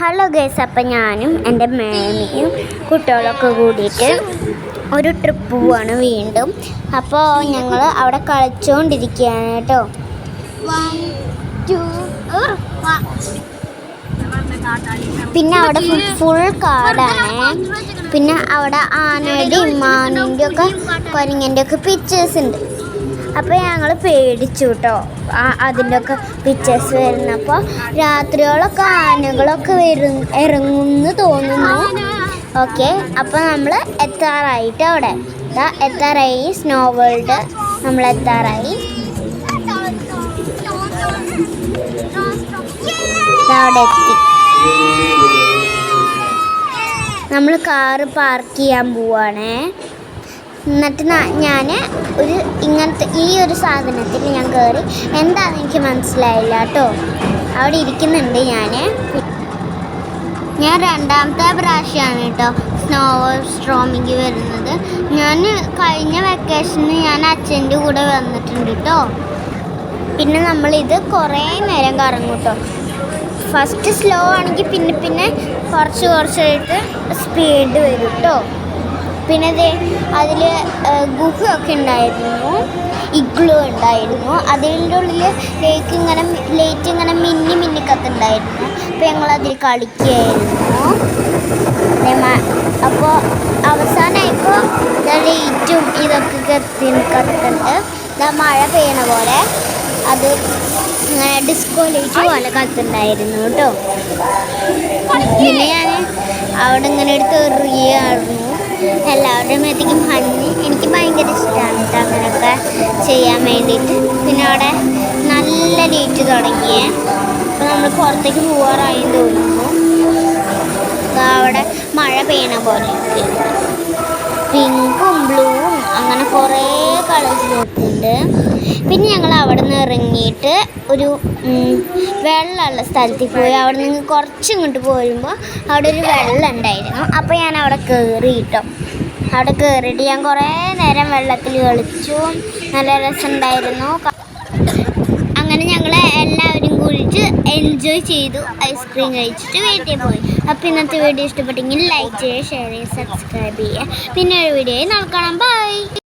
Hello guys അപ്പം ഞാനും എന്റെ മേമിയും കുട്ടികളൊക്കെ കൂടിയിട്ട് ഒരു ട്രിപ്പ് പോവാണ് വീണ്ടും. അപ്പോൾ ഞങ്ങൾ അവിടെ കളിച്ചുകൊണ്ടിരിക്കുകയാണ് കേട്ടോ. പിന്നെ അവിടെ ഫുൾ കാടാണ്. പിന്നെ അവിടെ ആനയുടെയും മാനിന്റെ ഒക്കെ കുരങ്ങന്റെ ഒക്കെ പിക്ചേഴ്സ് ഉണ്ട്. അപ്പോൾ ഞങ്ങൾ പേടിച്ചു കേട്ടോ. അതിന്റെ ഒക്കെ പിക്ചേഴ്സ് വരുന്നപ്പോൾ രാത്രിയോളൊക്കെ ആനകളൊക്കെ വരും ഇറങ്ങുമെന്ന് തോന്നുന്നു. ഓക്കെ അപ്പോൾ നമ്മൾ എത്താറായിട്ട് അവിടെ. എത്താറായി. സ്നോ വേൾഡ് നമ്മൾ എത്താറായി. അവിടെ എത്തി. നമ്മൾ കാറ് പാർക്ക് ചെയ്യാൻ പോവാണേ. എന്നിട്ട് ഞാൻ ഒരു ഇങ്ങനത്തെ ഈ ഒരു സാധനത്തിൽ ഞാൻ കയറി എന്താണെന്ന് എനിക്ക് മനസ്സിലായില്ല കേട്ടോ. അവിടെ ഇരിക്കുന്നുണ്ട് ഞാൻ ഞാൻ രണ്ടാമത്തെ പ്രാവശ്യമാണ് കേട്ടോ സ്നോ സ്ട്രോമിക്ക് വരുന്നത്. ഞാൻ കഴിഞ്ഞ വെക്കേഷന് ഞാൻ അച്ഛന്റെ കൂടെ വന്നിട്ടുണ്ട് കേട്ടോ. പിന്നെ നമ്മളിത് കുറേ നേരം കറങ്ങും കേട്ടോ. ഫസ്റ്റ് സ്ലോ ആണെങ്കിൽ പിന്നെ പിന്നെ കുറച്ച് കുറച്ചായിട്ട് സ്പീഡ് വരും കേട്ടോ. പിന്നെ അതിൽ ഗുഹയൊക്കെ ഉണ്ടായിരുന്നു. ഇഗ്ലു ഉണ്ടായിരുന്നു. അതിന്റെ ഉള്ളിൽ ലേക്ക് ഇങ്ങനെ ലൈറ്റ് ഇങ്ങനെ മിന്നി മിന്നി കത്തുണ്ടായിരുന്നു. അപ്പോൾ ഞങ്ങൾ അതിൽ കളിക്കുകയായിരുന്നു അപ്പോൾ അവസാനമായപ്പോൾ ലൈറ്റും ഇതൊക്കെ കത്തി കത്തുന്നുണ്ട് മഴ പെയ്യണ പോലെ അത് ഇങ്ങനെ ഡിസ്കോ ലൈറ്റ് പോലെ കത്തുണ്ടായിരുന്നു കേട്ടോ. പിന്നെ ഞാൻ അവിടെ ഇങ്ങനെ എടുത്ത് എറിയായിരുന്നു എല്ലാവരുടെയും അധികം മഞ്ഞ് എനിക്ക് ഭയങ്കര ഇഷ്ടമാണ് കേട്ടോ അങ്ങനെയൊക്കെ ചെയ്യാൻ വേണ്ടിയിട്ട്. പിന്നെ അവിടെ നല്ല ലീറ്റ് തുടങ്ങിയേ. അപ്പോൾ നമ്മൾ പുറത്തേക്ക് പോകാറായി തോന്നുന്നു. ദാ അവിടെ മഴ പെയ്യണ പോലെ പിങ്കും ബ്ലൂവും അങ്ങനെ കുറേ കളേഴ്സ് നോക്കുന്നുണ്ട് പിന്നെ ഞങ്ങൾ അവിടെ നിന്ന് ഇറങ്ങിയിട്ട് ഒരു വെള്ളമുള്ള സ്ഥലത്തിൽ പോയി. അവിടെ നിന്ന് കുറച്ച് ഇങ്ങോട്ട് പോരുമ്പോൾ അവിടെ ഒരു വെള്ളം ഉണ്ടായിരുന്നു അപ്പോൾ ഞാൻ അവിടെ കയറി കേട്ടോ അവിടെ കയറിയിട്ട് ഞാൻ കുറേ നേരം വെള്ളത്തിൽ കളിച്ചു. നല്ല രസമുണ്ടായിരുന്നു. അങ്ങനെ ഞങ്ങൾ എല്ലാവരും കുളിച്ച് എൻജോയ് ചെയ്തു. ഐസ്ക്രീം കഴിച്ചിട്ട് വീട്ടിൽ പോയി. അപ്പോൾ ഇന്നത്തെ വീഡിയോ ഇഷ്ടപ്പെട്ടെങ്കിൽ ലൈക്ക് ചെയ്യുക ഷെയർ ചെയ്യുക സബ്സ്ക്രൈബ് ചെയ്യുക. പിന്നെ ഒരു വീഡിയോയിൽ നോക്കണം ബൈ